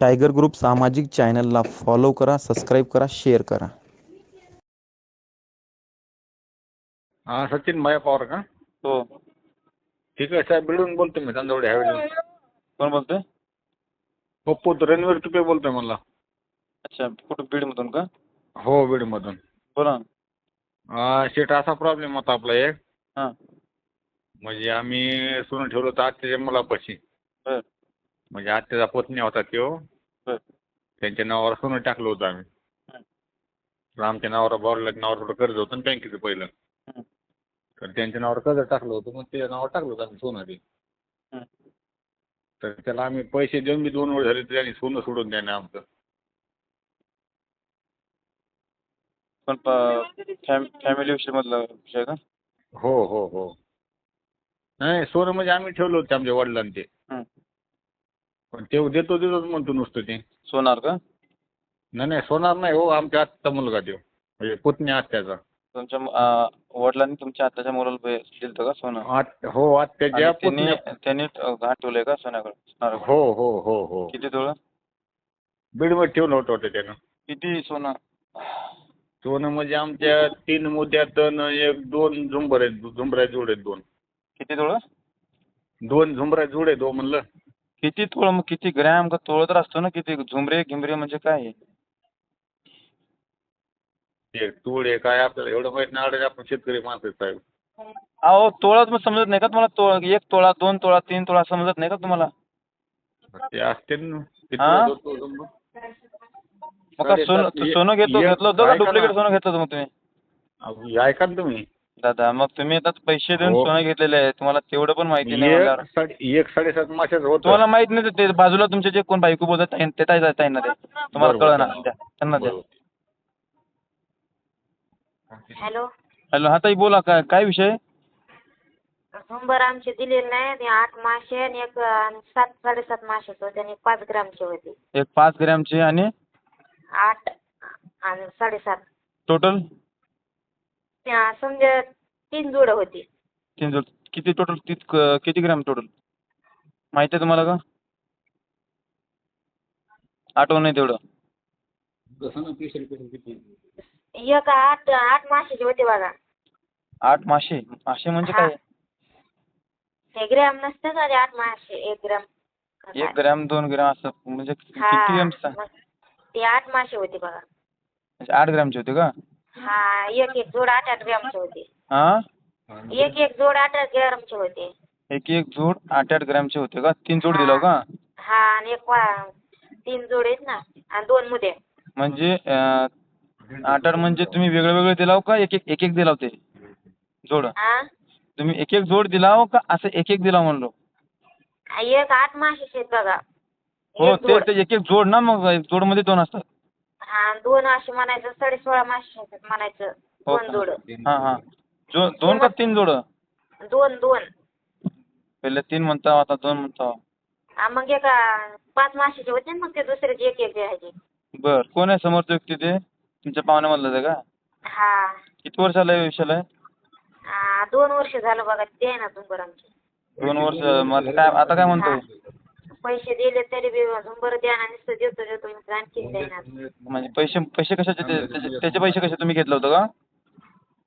Tiger group सामाजिक चॅनलला follow करा सबस्क्राईब करा शेअर करा. हा सचिन माया पवार का? हो. ठीक आहे साहेब बिडून बोलतो मी चांदवडी हवेली कोण बोलतोय? पप्पू रणवीर तुपे बोलतोय मला अच्छा कुठं बीडमधून का? हो बीडमधून. बोला ना. हा, शेट असा प्रॉब्लेम होता आपला एक. हां. म्हणजे आम्ही सुरू ठेवलं होतं आत्याच्या मुलापाशी. बर. म्हणजे आत्याचा पत्नी होता तो बर. त्यांच्या नावावर सोनं टाकलं होतं आम्ही. तर आमच्या नावावर बावरल्या नावावर थोडं कर्ज होतं ना बँकेचं पहिलं. तर त्यांच्या नावावर कर्ज टाकलं होतं मग त्याच्या नावावर टाकलं होतं आम्ही सोनं ते. तर त्याला आम्ही पैसे देऊन बी दोन वेळ झाले तरी त्यांनी सोनं सोडून द्याने आमचं. पण फॅमिली विषय मधला विषय का हो हो हो. नाही सोनं म्हणजे आम्ही ठेवलं होतं आमच्या वडिलांनी ते. हं. पण ते देतो देतोच म्हणतो नुसतं ते. सोनार का? नाही नाही सोनार नाही हो आमच्या आत्याचा मुलगा देव म्हणजे पुतणी आत्याचा. तुमच्या अं, वडिलांनी तुमच्या आत्याच्या मुलाला दिलं का सोनं? आत हो आत्याच्या आणि त्यांनी पुतण्या त्यांनी अं, घाट ठेवलंय का सोन्याकडे? सोनाराकडे? हो हो हो हो. किती तोळं बीडमध्ये ठेवलं होतं वाटतं त्यानं. किती सोनं? सोनं म्हणजे आमच्या तीन मोत्यात न एक दोन झुंबर आहेत झुंबऱ्या जोड आहेत दोन. किती तोळं दोन झुंबऱ्या जोड आहेत हो म्हणलं. किती तोळं मग किती ग्रॅम का तोळं तर असतो ना किती झुमरे घिमरे म्हणजे काय आहे? ते तूळ काय आपल्याला. एवढं माहीत नाही आपण शेतकरी माणसं आहेत साहेब. अहो तोळाच मग समजत नाही का तुम्हाला? तोळा एक तोळा दोन तोळा तीन तोळा समजत नाही का तुम्हाला? ते असते ना. हा? मग. का सोनं साडेसात- सोनं घेतो घेतलं होतं का? ऐका ना. डुप्लिकेट सोनं घेतलं होतं मग तुम्ही? अहो, ऐका ना तुम्ही. दादा मग तुम्ही आता पैसे देऊन हो. सोनं घेतलेले आहे तुम्हाला तेवढं पण माहिती नाही एक साडे एक साडेसात माशाचं होतं. तुम्हाला माहीत नाही ते बाजूला तुमचे जे कोण बायको बोलतात ताई- ते ताई ताईंना ते तुम्हाला बरोबर. ना द्या. त्यांना द्या. बरोबर. हॅलो. हॅलो हा ताई बोला काय काय विषय? झुंबर आमचे दिलेले नाही ते आठ मासे आणि एक अं, सात साडेसात मासेच होते आणि पाच ग्रामचे होते. एक पाच ग्रॅमचे आणि? आठ आणि साडेसात. टोटल? त्या समजा तीन जोड होती. तीन जोड किती टोटल किती ग्रॅम टोटल माहिती आहे तुम्हाला का? आठवण नाही तेवढं. एक आठ आठ मासेचे होते बघा. आठ मासे? मासे म्हणजे. काय? हे. ग्रॅम नसतं का ते आठ मासे एक ग्राम एक? ग्रॅम दोन ग्रॅम असं म्हणजे किती ग्रॅम ते आठ मासे होते बघा. म्हणजे आठ ग्रॅमचे होते का? हा एक एक जोड आठ आठ ग्रामचे होते. हा? एक एक जोड आठ आठ ग्रामचे होते. एक एक जोड आठ आठ ग्रॅमचे होते का? तीन जोड दिला का? हा आणि एक वा- तीन जोड आहेत ना आणि दोन मुद्दे म्हणजे अं, आठ आठ म्हणजे तुम्ही वेगळे वेगळे दिलाव का? एक एक एक एक दिलाव ते जोड? हा तुम्ही एक एक जोड दिलाव का? असं एक एक दिलाव म्हणलो. एक आठ मासेचे आहेत बघा. हो एक ते जोड. ते एक एक जोड ना मग जोडमध्ये दोन असतात. हा दोन असे म्हणायचं साडे सोळा मासे म्हणायचं हो दोन जोड. हा हा. जो दोन का तीन जोड? दोन दोन. पहिले तीन म्हणता आता दोन म्हणता हा, मग एका पाच मासेचे होते ना मग ते दुसऱ्याचे एक एक द्यायचे बर कोण आहे समोरचं व्यक्ती ते? तुमच्या पाहुण्यामधलं आहे का? हा. किती वर्ष आलं विषयाला हा, दोन वर्ष झालं बघा ते आहे ना आमचे. दोन वर्ष मग काय आता काय म्हणतोय पैसे दिले तरी बी झुंबर द्या ना नुसतं देतो देतो म्हणतो, आणखीन द्यायना म्हणजे पैसे पैसे कशाचे ते त्याचे त्याचे पैसे कसे तुम्ही घेतलं होतं का?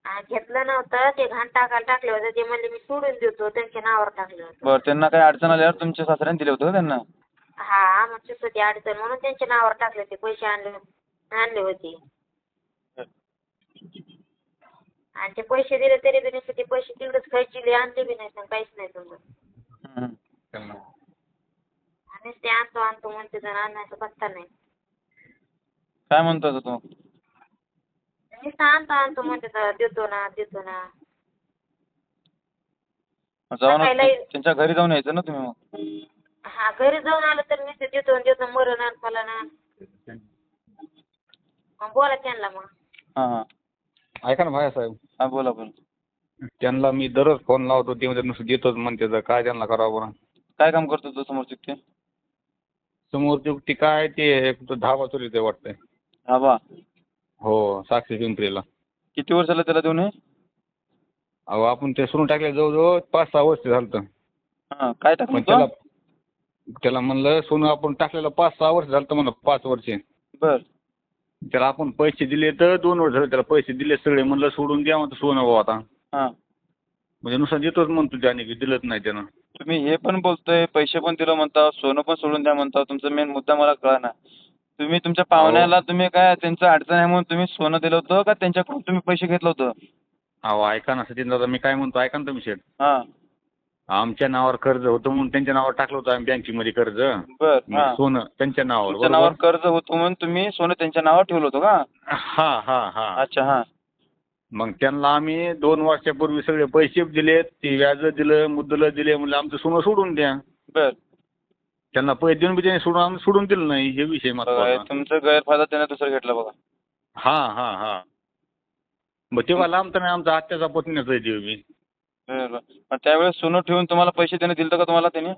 हा, घेतलं नव्हतं ते घाण टाकायला टाकले होते ते म्हणले मी सोडून देतो त्यांच्या नावावर टाकलं होतं. बरं त्यांना काही अडचण आल्यावर तुमच्या सासऱ्याने दिले होतं का त्यांना? हा मग तिथं ते अडचण म्हणून त्यांच्या नावावर टाकले ते पैसे आणले आणले होते. आणि ते पैसे दिले तरी बी नुसते ते पैसे तिकडेच खायचे आणले बी नाही काहीच नाही तुम्ही हम्म. आणि ते आणतो आणतो म्हणते तर आणायचा पत्ता नाही. काय म्हणतो आता तू? नुसतं आणतो आणतो म्हणते तर देतो ना देतो ना. जाऊन काय लय- त्यांच्या घरी जाऊन यायचं ना तुम्ही मग? हा घरी जाऊन आलं तर नुसतं देतो आणि देतो मरण आण मला ना. मग बोला त्यांना मग. हां हां. ऐका ना भाया साहेब. हां बोला बोला. त्यांना मी दररोज फोन लावतो ते म्हणजे नुसतं देतोच म्हणते तर काय त्यांना करावं बरं. काय काम करतो तो समोरचे ते समोरची ती काय ते एक तो धाबा चोरीचं वाटतंय. हा बा. हो साक्षी पिंपरीला. किती वर्ष झालं त्याला देऊन हे? अहो आपण ते सुरून टाकले जवळजवळ पाच सहा वर्ष झालं हां काय पण टाकलं त्याला होतं? त्याला म्हणलं सोनं आपण टाकलेलं पाच सहा वर्ष झालं तर म्हणलं पाच वर्षे. बर. त्याला आपण पैसे दिले तर दोन वर्ष झाले त्याला पैसे दिले सगळे म्हणलं सोडून द्या म्हणतो सोनं भाऊ आता. हा. म्हणजे नुसतं देतोच म्हणतो त्याने की दिलंच नाही त्यानं. तुम्ही हे पण बोलतोय पैसे पण दिलं म्हणता सोनं पण सोडून द्या म्हणता तुमचा मेन मुद्दा मला कळना. तुम्ही तुमच्या पाहुण्याला तुम्ही काय त्यांचं अडचण आहे म्हणून तुम्ही सोनं दिलं होतं का त्यांच्याकडून तुम्ही पैसे घेतलं होतं? अहो ऐका ना सचिन दादा मी काय म्हणतो ऐका ना तुम्ही शेठ. हा. आमच्या नावावर कर्ज होतं म्हणून त्यांच्या नावावर टाकलं होतं आम्ही बँकेमध्ये कर्ज. बर हा. सोनं त्यांच्या नावावर तुमच्या नावावर बरोबर? कर्ज होतं म्हणून तुम्ही सोनं त्यांच्या नावावर ठेवलं होतं का? हा हा हा. अच्छा हा. मग त्यांना आम्ही दोन वर्षापूर्वी सगळे पैसे दिलेत ते व्याज दिलं मुद्दल दिले म्हणलं आमचं सोनं सोडून द्या. बर. त्यांना पैसे देऊन बी त्यांनी सोडून आम्ही सोडून दिलं नाही हे विषय तुमचा गैरफायदा त्याने दुसरं घेतला बघा. हा हा हा. मग तेव्हा लांब तर नाही आमचा आत्याचा पत्नीचा आहे देव मी बरं त्यावेळेस सोनं ठेवून तुम्हाला पैसे त्याने दिलं का तुम्हाला त्याने?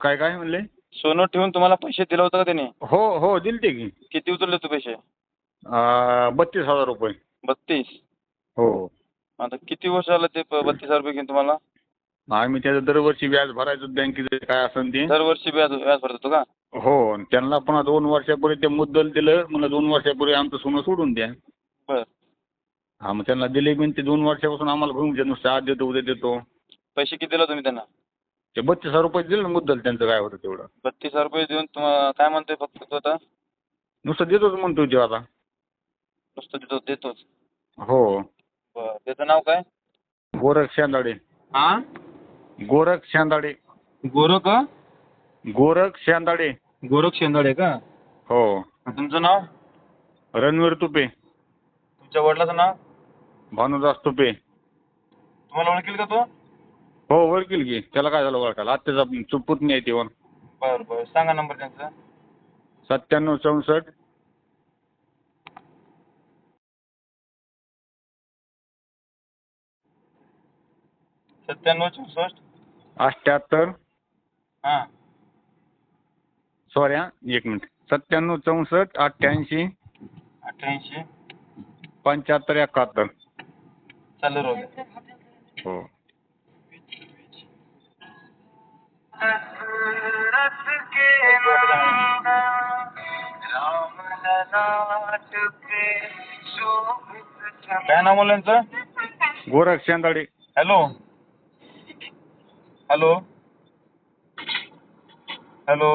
काय काय म्हणले? सोनं ठेवून तुम्हाला पैसे दिलं होतं का त्याने? हो हो दिलते की. किती उचलले होते पैसे? बत्तीस हजार रुपये. बत्तीस? हो. आता किती वर्ष झालं ते प- बत्तीस हजार रुपये घेऊन तुम्हाला? आम्ही त्याचं दरवर्षी व्याज भरायचं बँकेचं काय असेल ते. दरवर्षी व्याज व्याज भरत होतो का? हो आणि त्यांना पुन्हा दोन वर्षापूर्वी ते मुद्दल दिलं मला दोन वर्षापूर्वी आमचं सोनं सोडून द्या. बर. हा मग त्यांना दिले पण ते दोन वर्षापासून आम्हाला घेऊन देत नुसतं आज देतो उद्या देतो. पैसे किती दिला तुम्ही त्यांना? ते बत्तीस हजार रुपये दिले ना मुद्दल त्यांचं काय होतं तेवढं. बत्तीस हजार रुपये देऊन तुम्हाला काय म्हणतोय फक्त तू आता? नुसतं देतोच म्हणतो ते आता. नुसतं देतो देतोच. हो. बरं त्याचं नाव काय? गोरख शेंदाडे. हा? गोरख शेंदाडे. गोरख? गोरख शेंदाडे. गोरख शेंदाडे का? हो. तुमचं नाव? रणवीर तुपे. तुमच्या वडिलाचं नाव? भानुदास तुपे. तुम्हाला ओळखील का तो? हो ओळखील की. त्याला काय झालं ओळखायला? आत्याचा चु- पुतणी आहे ती बरं बरं. सांगा नंबर त्यांचा. सत्त्याण्णव चौसष्ट सत्त्याण्णव चौसष्ट. अठ्ठ्याहत्तर हां. सॉरी हा. एक मिनिट सत्त्याण्णव चौसष्ट अठ्ठ्याऐंशी. अठ्ठ्याऐंशी. पंच्याहत्तर एकाहत्तर. चालू राहू द्या. हो. काय नाव म्हणलं यांचं Gorakh Shendade. Hello. Hello hello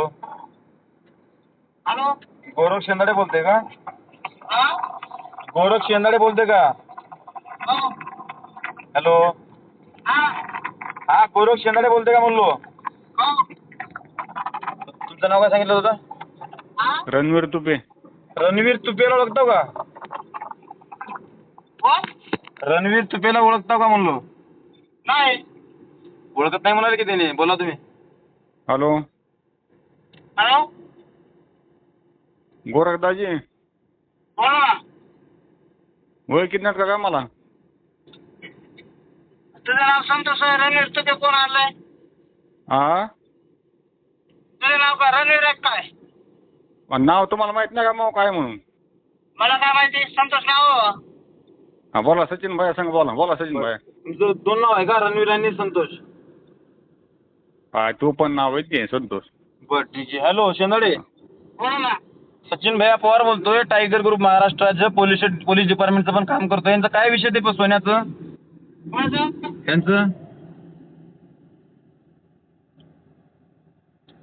hello Gaurav Shendade बोलते का? गौरव शेंदाडे बोलते का? हॅलो हा. गौरव शेंदाडे बोलते का म्हणलो? तुमचं नाव काय सांगितलं होतं रणवीर तुपे. रणवीर तुपेला ओळखतो का? रणवीर तुपेला ओळखतो का म्हणलो? नाही. ओळखत नाही म्हणाले की त्याने? बोला तुम्ही. हॅलो. हॅलो. गोरख दाजी बोला ना. वय किती का काय मला? तुझं नाव संतोष रणवीर. तुझे कोण आणलंय? हा तुझं नाव का रणवीर आहे काय? आणि नाव तुम्हाला माहीत नाही का मग काय म्हणून? मला काय माहिती? संतोष नाव हा. बोला सचिन भाई सांग बोला बोला सचिन भाई. तुमचं दोन नाव आहे का? रणवीर आणि संतोष? हा तो पण नाव आहे ते संतोष. बर ठीक आहे. हॅलो शेंदाडे. बोला ना सचिन भैया पवार बोलतोय टायगर ग्रुप महाराष्ट्राचं पोलीस पोलीस डिपार्टमेंटचं पण काम करतोय. यांचं काय विषय ते सोन्याचं कोणाचं त्यांचं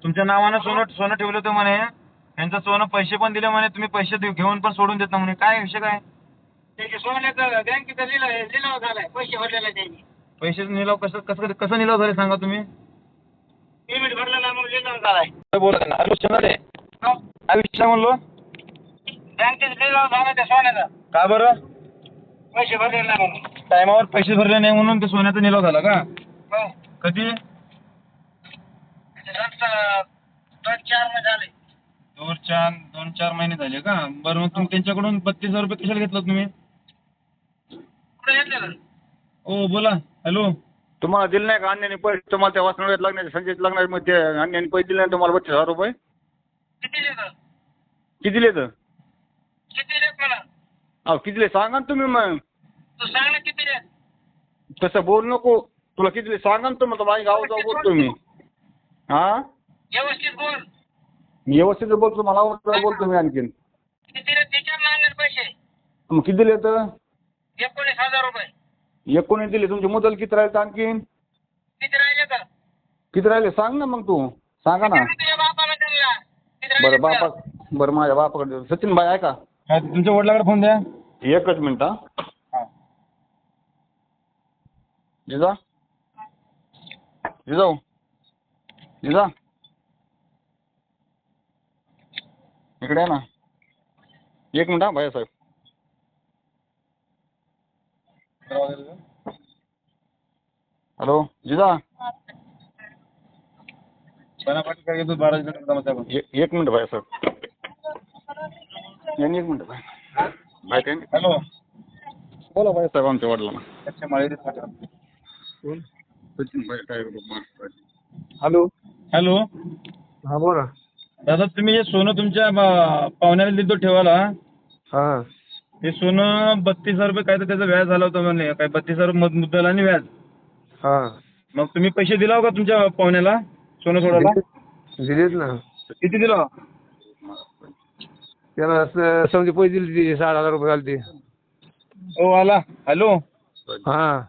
तुमच्या नावानं सोनं सोनं ठेवलं होतं म्हणे. यांचं सोनं पैसे पण दिले म्हणे. तुम्ही पैसे देऊ- घेऊन पण सोडून देत नाही म्हणे. काय विषय काय? सोन्याचं बँकेचा लिलाव लिलाव झालाय. पैसे भरलेला त्यांनी. पैसे निलाव कसं कसं कसं निलाव झाले सांगा तुम्ही? पेमेंट भरलेला म्हणून लिलाव झालाय. बोला ना हॅलो शेंदाडे काय विषय म्हणलो? बँकेचा लिलाव झाला त्या सोन्याचा. का बरं? पैसे भरलेले नाही म्हणून. टायमावर पैसे भरले नाही म्हणून ते सोन्याचा निलाव झाला का? हो. कधी? दोन चार महिने झाले. दोन चार दोन चार महिने झाले का? बरं मग तुम्ही त्यांच्याकडून बत्तीस हजार रुपये कशाला घेतलं तुम्ही? कुठे घेतलेलं? ओ बोला. हॅलो. तुम्हाला दिले नाही का अन्याने पैसे? तुम्हाला त्या वाचनालयात लागण्याचे संजय लागणार मग ते अन्याने पैसे दिले नाही तुम्हाला बत्तीस हजार रुपये? किती देतं किती दिले तर? किती देत मला? अहो किती दिले? सांगा ना तुम्ही मग. तू सांग ना किती देत तसं बोल नको. तुला किती दिले? सांगा ना तुम्ही माझ्या गावात जाऊ बोलतो मी. हा? व्यवस्थित बोल. व्यवस्थित बोलतो मला बोलतो मी आणखीन. किती रे त्याच्यावर लागणार पैसे. मग किती दिले तर? एकोणीस हजार रुपये. एकोणीस दिले तुमचे मुदल किती राहिले आणखीन? किती राहिले का? किती राहिले? सांग ना मग तू. सांगा ना. किती तुझ्या बापाला त्यांना? किती बरं बापा बरं माझ्या बापाकडे सचिन भाई ऐका. हा, तुमच्या वडिलाकडे फोन द्या. एकच मिनिट हा. हा. जिजा? जिजाऊ? जिजा? इकडे आहे ना. एक मिनिट हा भाई साहेब. हॅलो जिजा? एक मिनिट भाई साहेब। यांनी एक मिनिट भाई। भाई काय हॅलो। बोला भाई साहेब आमच्या वडिलांना हॅलो। हॅलो। हा बोला। दादा तुम्ही हे सोनं तुमच्या पाहुण्याला दिलं ठेवायला हा। हे सोनं बत्तीस हजार रुपये काय तर त्याचं व्याज झालं होतं म्हणे. काय बत्तीस हजार मु- मुद्दल आणि व्याज. हा. मग तुम्ही पैसे दिला का तुमच्या पाहुण्याला? सोनं सोडायला? दिलेत ना. किती दिला? त्याला स- समजे पैसे दिले ते साठ हजार रुपये झाले ते ओ आला. हॅलो. हा.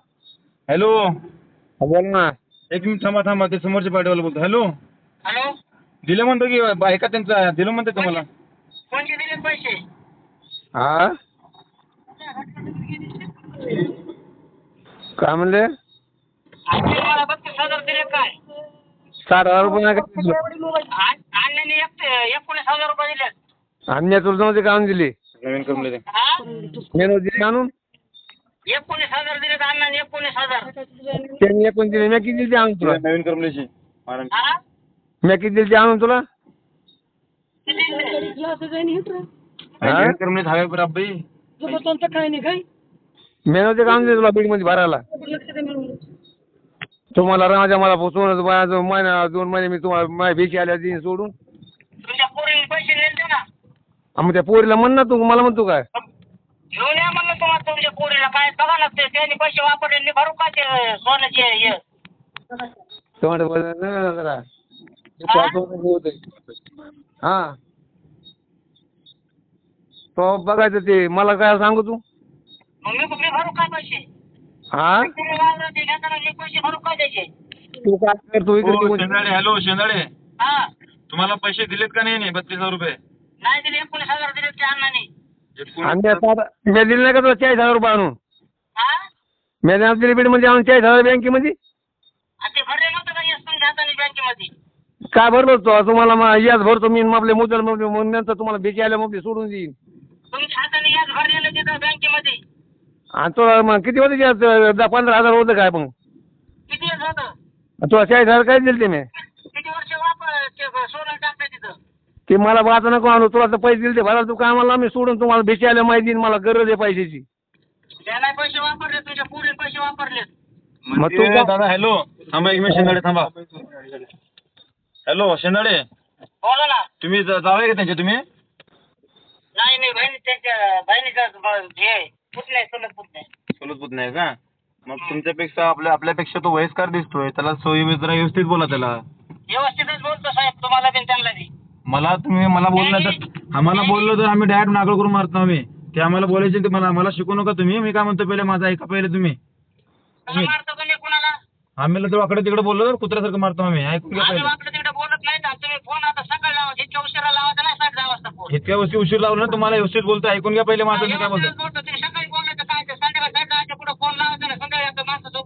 हॅलो. हा, बोल ना. एक मिनिट थांबा थांबा. ते समोरच्या पाठीवाला बोलतो. हॅलो. हॅलो. दिलं म्हणतो की ऐका त्यांचा. दिलं म्हणते तुम्हाला. कोणते दिले पैसे? हा? काय म्हणले? साठ हजार रुपये नाही एकोणीस आणि तुला नव्हते का आणून दिले? नवीन करून दे. हा? मी नव्हते दिले आणून? एकोणीस हजार दिले अण्णांनी एकोणीस हजार. त्यांनी एकूण दिले मी किती दिले ते आणून तुला? नवीन करून हा? मी किती दिले ते आणून तुला? नवीन करून हवे बराबर मी नव्हते का आणून दिले तुला बीडमध्ये भरायला. तुम्हाला राजा मला पोचवून महिना दोन महिने मी तुम्हाला माझ्या भेटी आल्या दिन सोडून. तुमच्या पैसे नेले ना. मग त्या पोरीला म्हण ना तू मला म्हणतो काय? घेऊन या म्हणलं तुम्हाला तुमच्या पोरीला काय बघा ना ते त्यांनी पैसे वापरले भरू का ते सोन्याचे हे? ना जरा. ते हा? होते. हा. तो बघायचं ते मला काय सांगू तू? मग मी मी भरू का पैसे? हा? तुम्ही वावरात ते घेताना मी पैसे भरू का त्याचे? तू काय कर तू इकडे हो, निघून. शेंदाडे हॅलो शेंदाडे हा. तुम्हाला पैसे दिलेत का नाही बत्तीस हजार रुपये? नाही दिले एकोणीस हजार दिले अण्णांनी. आणि मी आता- मी दिले नाही का तुला चाळीस हजार रुपये आणून? हा? मी नाही दिले बीडमध्ये आणून चाळीस हजार बँकेमध्ये? आणि ते भरले नव्हतं का येस तुमच्या हाताने बँकेमध्ये? काय भरलो तो? तुम्हाला मग याच भरतो मी आपले मुदल मग नंतर तुम्हाला भेटी आल्या मग ते सोडून देईन. तुमच्या हाताने याच भरलेलं तिथं बँकेमध्ये. आणि तुला मग किती होते? दहा पंधरा हजार होतं काय मग? किती होतं? तुला चाळीस हजार काय दिले ते मी? किती वर्ष वापर ते तिथं? मला वाचा नको आणू तुला तर पैसे दिले ते भरायला तू काय मला मी सोडून तुम्हाला भेटी आल्या माहिती देईन मला गरज आहे पैशाची. त्याला पैसे वापरले तुमच्या पोरीने पैसे वापरलेत. मग तू म्हणजे दादा हॅलो थांबा एक मिनिट शेंदाडे थांबा. हॅलो शेंदाडे? बोला ना. तुम्ही जा- जावळे का त्यांचे तुम्ही? नाही नाही बहिणी त्यांच्या बहिणीचा ब- हे आहे. पुतण्या. सोलत का? मग तुमच्यापेक्षा आपल्या आपल्यापेक्षा तो वयस्कर दिसतोय. त्याला सोयी जरा व्यवस्थित बोला त्याला. व्यवस्थितच बोलतो साहेब तुम्हाला बी आणि त्यांना बी. मला तुम्ही मला बोललं तर आम्हाला बोललो तर आम्ही डायरेक्ट नागळ करून मारतो आम्ही. ते आम्हाला बोलायचे ते मला मला शिकू नका तुम्ही. मी काय म्हणतो पहिले माझा ऐका पहिले तुम्ही. मारता कुणाला? आम्ही तर वाकडे तिकडे बोललो तर कुत्र्यासारखं मारतो आम्ही. ऐकून घ्या पहिले. तिकडे बोलत नाही ना तुम्ही फोन आता सकाळी लावा जितक्या उशिरा लावायचा नाही साडे दहा वाजता फोन. इतक्या गोष्टी उशीर लावला ना तुम्हाला व्यवस्थित बोलतो. ऐकून घ्या पहिले माझं मी काय बोलतो बोलतो तुम्ही सकाळी बोलायचं काय ते संध्याकाळी साडे दहाच्या पुढे फोन लावायचा ना संध्याकाळी आता माणसं झोपली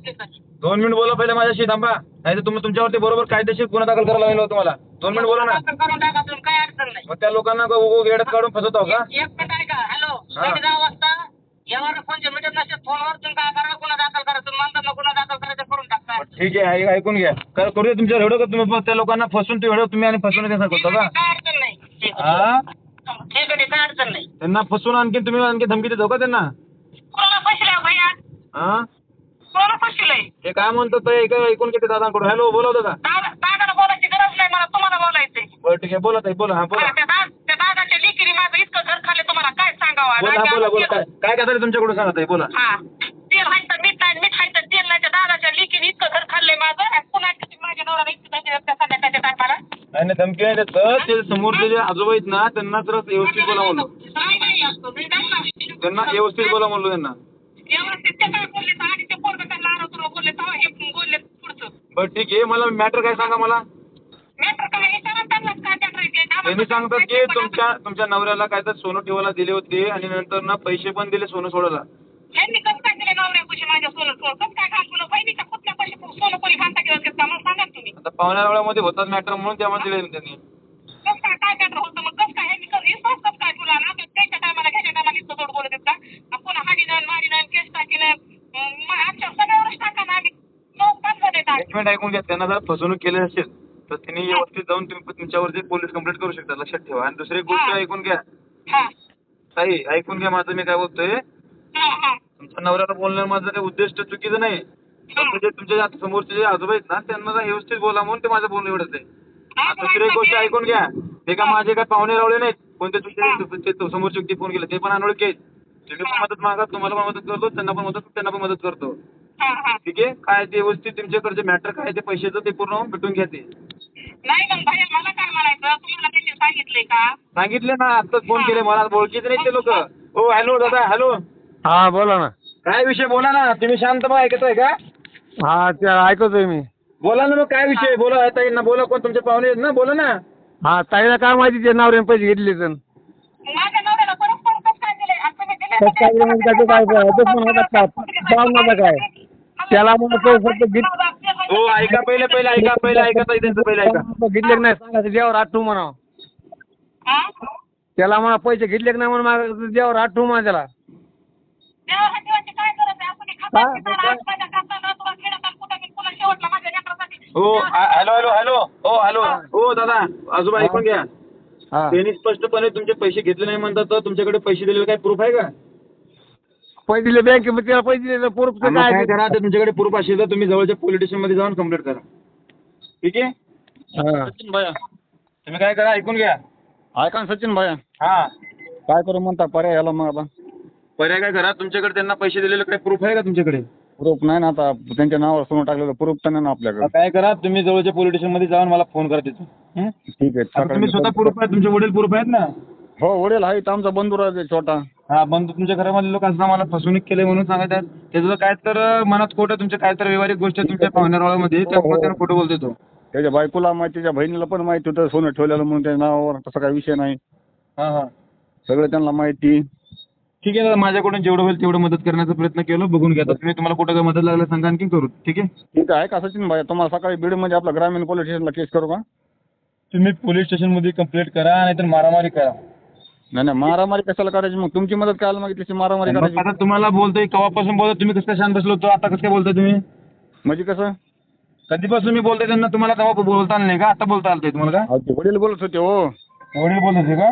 दोन मिनिट बोला पहिले माझ्याशी थांबा. नाही तर तुम्ही तुमच्यावरती बरोबर कायदेशीर गुन्हा दाखल करायला लागलो तुम्हाला. दोन मिनिट बोला ना. करून टाका तुम्ही काय अडचण नाही. मग त्या लोकांना गेडत काढून फसवतो का? एक एक मिनिट ऐका हॅलो. हा. साडे दहा वाजता यावर फोनचे मिटत नसेल फोनवर तुम्ही काय करा गुन्हा दाखल करा. तुम्ही म्हणतात ना गुन्हा दाखल करायचं करून टाका. ठीक आहे ऐ- ऐकून घ्या. काय करू दे तुमच्या एवढं का तुम्ही त्या लोकांना फसून ते एवढं तुम्ही आणि फसवून त्यांना करतो का काय अडचण नाही. ठीक आहे. हा ठीक आहे काय अडचण नाही. त्यांना फसून आणखी तुम्ही आणखी धमकी देतो का त्यांना? कोणाला फसलाय भैया हा फसलंय ते काय म्हणतात ते ऐका ऐकून घेते दादांकडून. हॅलो का दादा. दादाला बोलायची गरज नाही मला तुम्हाला बोलायचंय. बरं ठीक आहे. बोला ताई बोला. हा बोला. त्या दा- त्या दादाच्या लिकिरी माझं इतकं घर खाल्लं तुम्हाला काय सांगावं? बोला बोला बोला. काय काय काय झालं तुमच्याकडून सांगा ताई बोला. हा. तेल हायचं मीठ नाही मीठ हायचं तेल नाही त्या दादाच्या लिकिरी इतकं घर खाल्लंय माझं. आणि पुन्हा माझ्या नवऱ्याला इतकं धमकी देत त्या संध्याकाळच्या टायमाला. नाही नाही धमकी नाही देत. सर ते समोरचे जे आजोबा आहेत ना त्यांना जरा व्यवस्थित बोला म्हणलो त्यांना त्यांना व्यवस्थित बोला म्हणलो त्यांना. व्यवस्थित ते काय बोलले तर आधी बोलले तेव्हा हे बोलले पुढचं. बरं ठीक आहे. मला मॅटर काय सांगा मला? मॅटर काय त्यांनाच काय मॅटर आहे ते. आम्हाला त्यांनी सांगतात की पण तुमच्या तुमच्या नवऱ्याला काय तर सोनं ठेवायला दिले होते आणि नंतर ना पैसे पण दिले सोनं सोडायला. कसं काय नवऱ्यापाशी माझ्या सोनं सोनं? कसं काय बहिणीच्या कुठल्या पैसे सोनं कोणी असेल सांगा ना तुम्ही. आता पाहुण्या वेळामध्ये होतात मॅटर म्हणून त्यामध्ये दिले त्यांनी कसं काय काय मॅटर होतं? मग कसं काय? ह्यांनी कसं विश्वास कसं काय तुला ना? त्यांच्या टायमाला घ्यायच्या टायमाला जोड बोलत आहेत का? हाडीनं मारीनं केस टाकीनं. आमच्या आम्ही मिनिट ऐकून घ्या. त्यांना जर फसवणूक केली असेल तर त्यांनी व्यवस्थित जाऊन तुम्ही तुमच्यावरती पोलीस कंप्लेंट करू शकता लक्षात ठेवा. आणि दुसरी गोष्ट. ऐकून घ्या. ताई ऐकून घ्या माझं. मी काय बोलतोय? तुमच्या नवऱ्याला बोलणं माझं काही उद्दिष्ट चुकीचं नाही. जे तुमच्या समोरचे जे आजोबा आहेत ना त्यांना जरा व्यवस्थित बोला म्हणून ते माझं बोलणं एवढंच आहे. दुसरी एक गोष्ट ऐकून घ्या. ते का माझे काय पाहुणे रावले नाहीत? कोणते तुमचे समोरचे व्यक्ती फोन केले ते पण अनोळखी आहेत. तुम्ही पण मदत मागा तुम्हाला पण मदत करतो त्यांना पण मदत त्यांना पण मदत करतो. ठीक आहे? काय ते व्यवस्थित तुमच्याकडचे मॅटर काय ते पैशाचं ते पूर्ण भेटून घ्या ते. नाही मग भैया मला काय म्हणायचं? तुम्हाला त्यांनी सांगितलंय का? सांगितले ना आत्ताच फोन केले. मला ओळखीचे नाही ते लोक. हो हॅलो दादा हॅलो. हा बोला ना. काय विषय? बोला ना. तुम्ही शांत मग ऐकतोय का? हा ते ऐकतोय मी. बोला ना मग काय विषय? बोला आता येईल ना बोला कोण तुमचे पाहुणे आहेत ना? बोला ना. हा ताईला काय माहिती ते नवऱ्याने पैसे घेतले तर मग माझ्या नवऱ्याला परत परत कसं काय दिलंय आणि तुम्ही दिले काय काय त्याला म्हणलं तो फक्त गीत- हो ऐका पहिले पहिले ऐका पहिले ऐका ताई त्यांचं पहिले ऐका. घेतले की नाही सांगायचं देवावर आठवू म्हणावं. हा? त्याला म्हणा पैसे घेतले की नाही म्हणून मागायचं देवावर आठवू म्हणा त्याला. हे हॅलो हॅलो हॅलो. हो हॅलो. हो. दादा आजोबा ऐकून घ्या. हा. त्यांनी स्पष्टपणे तुमचे पैसे घेतले नाही म्हणतात तर तुमच्याकडे पैसे दिलेले काय प्रूफ आहे का? पैसे दिले बँकेमध्ये त्याला पैसे दिले मग काय काय करा ते तुमच्याकडे प्रूफ असेल तर तुम्ही जवळच्या पोलीस स्टेशनमध्ये जाऊन कंप्लेंट करा. ठीक आहे? हा. सचिन भैया तुम्ही काय करा ऐकून घ्या. ऐका ना सचिन भाई. हा. काय करू म्हणता पर्याय याला मग आता. पर्याय काय करा तुमच्याकडे त्यांना पैसे दिलेले काही प्रूफ आहे का तुमच्याकडे? प्रूफ नाही ना आता त्यांच्या नावावर सोनं टाकलेलं प्रूफ तर नाही ना आपल्याकडे. काय करा तुम्ही जवळच्या पोलीस स्टेशनमध्ये जाऊन मला फोन करा तिथं. हं? ठीक आहे आता तुम्ही स्वतः प्रूफ आहे तुमचे वडील प्रूफ आहेत ना? हो वडील आहेत आमचा बंधू राहते छोटा. हा बंधू तुमच्या घरामधले लोक असं मला फसवणूक केली म्हणून सांगतात. त्याचं काय तर मनात खोटं तुमच्या काय तर व्यवहारिक गोष्ट तुमच्या पाहुण्यारावळामध्ये त्यामुळे त्यानं खोटं बोलतो तो. त्याच्या बायकोला माहिती त्याच्या बहिणीला पण माहिती होतं सोनं ठेवलेलं म्हणून त्याच्या नावावर तसा काही विषय नाही. हा हा. सगळं त्यांना माहिती. ठीक आहे दादा माझ्याकडून जेवढं होईल तेवढं मदत करण्याचा प्रयत्न केलो बघून घ्या. आता तुम्ही तुम्हाला कुठं काय मदत लागलं सांगा आणखी करू. ठीक आहे? ठीक आहे का सचिन भाई तुम्हाला सकाळी बीडमध्ये आपलं ग्रामीण पोलीस स्टेशनला केस करू का? तुम्ही पोलीस स्टेशनमध्ये कंप्लेंट करा नाहीतर मारामारी करा. नाही नाही मारामारी कशाला करायची? मग तुमची मदत करायला मागितली तशी मारामारी करायची. आता तुम्हाला बोलतोय केव्हापासून बोलतोय? तुम्ही कसं काय शांत बसलो होतो? आता कसं काय बोलताय तुम्ही? म्हणजे कसं? कधीपासून मी बोलतोय त्यांना? तुम्हाला तेव्हा बोलता आलं नाही का? आता बोलता आलं तुम्हाला अहो, ते वडील बोलत होते हो. का वडील बोलत होते का?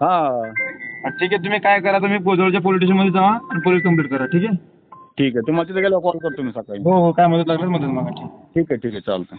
हा. ठीक आहे तुम्ही काय करा तुम्ही जवळच्या पोलीस स्टेशनमध्ये जावा आणि पोलीस कंप्लेंट करा ठीक आहे? ठीक आहे तुम्हाला तिथे गेल्यावर कॉल करतो मी सकाळी. हो हो काय मदत लागली मदत मागा ठीक ठीक आहे ठीक आहे चालतं